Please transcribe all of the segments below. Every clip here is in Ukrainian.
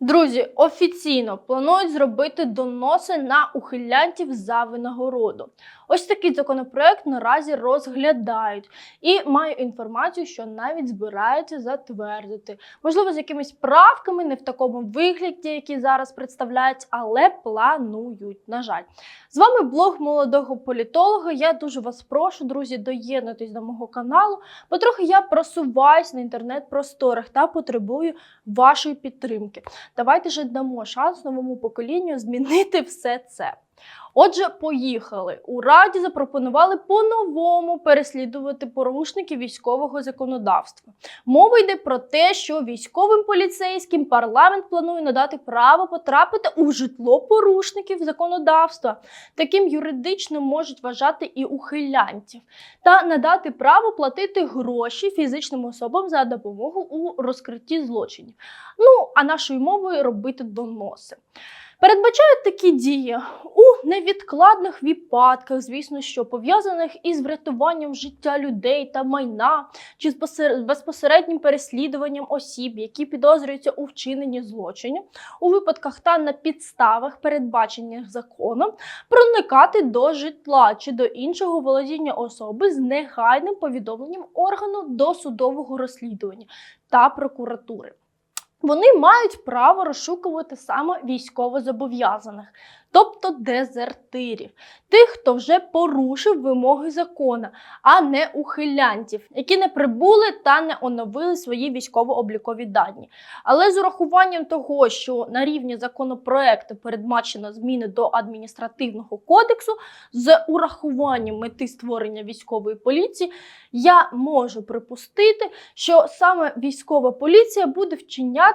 Друзі, офіційно планують зробити доноси на ухилянтів за винагороду. Ось такий законопроект наразі розглядають і маю інформацію, що навіть збираються затвердити. Можливо, з якимись правками, не в такому вигляді, який зараз представляють, але планують. На жаль, з вами блог молодого політолога. Я дуже вас прошу, друзі, доєднуйтесь до мого каналу, бо трохи я просуваюсь на інтернет-просторах та потребую вашої підтримки. Давайте же дамо шанс новому поколінню змінити все це. Отже, поїхали. У Раді запропонували по-новому переслідувати порушників військового законодавства. Мова йде про те, що військовим поліцейським парламент планує надати право потрапити у житло порушників законодавства. Таким юридично можуть вважати і ухилянтів, та надати право платити гроші фізичним особам за допомогу у розкритті злочинів. Ну а нашою мовою робити доноси. Передбачають такі дії у невідкладних випадках, звісно, що пов'язаних із врятуванням життя людей та майна, чи з посер- безпосереднім переслідуванням осіб, які підозрюються у вчиненні злочинів, у випадках та на підставах, передбачених законом, проникати до житла чи до іншого володіння особи з негайним повідомленням органу досудового розслідування та прокуратури. Вони мають право розшукувати саме військовозобов'язаних, тобто дезертирів, тих, хто вже порушив вимоги закону, а не ухилянтів, які не прибули та не оновили свої військово-облікові дані. Але з урахуванням того, що на рівні законопроекту передбачено зміни до адміністративного кодексу, з урахуванням мети створення військової поліції, я можу припустити, що саме військова поліція буде вчиняти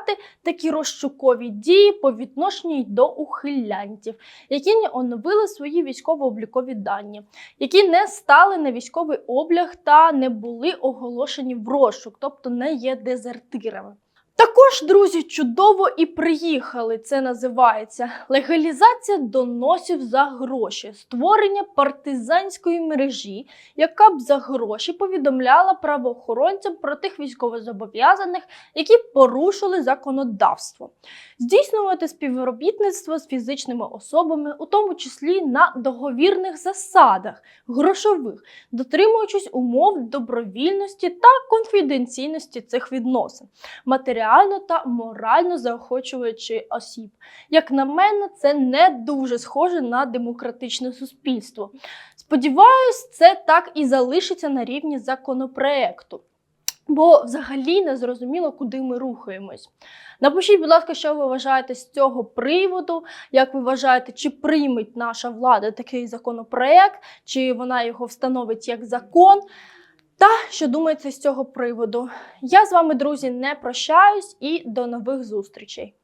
такі розшукові дії по відношенню до ухилянтів, які не оновили свої військово-облікові дані, які не стали на військовий обліг та не були оголошені в розшук, тобто не є дезертирами. Також, друзі, чудово і приїхали. Це називається легалізація доносів за гроші, створення партизанської мережі, яка б за гроші повідомляла правоохоронцям про тих військовозобов'язаних, які порушили законодавство, здійснювати співробітництво з фізичними особами, у тому числі на договірних засадах, грошових, дотримуючись умов добровільності та конфіденційності цих відносин, матеріально та морально заохочуючи осіб. Як на мене, це не дуже схоже на демократичне суспільство. Сподіваюсь, це так і залишиться на рівні законопроекту. Бо взагалі не зрозуміло, куди ми рухаємось. Напишіть, будь ласка, що ви вважаєте з цього приводу, як ви вважаєте, чи прийметь наша влада такий законопроект, чи вона його встановить як закон. Та що думаєте з цього приводу? Я з вами, друзі, не прощаюсь і до нових зустрічей.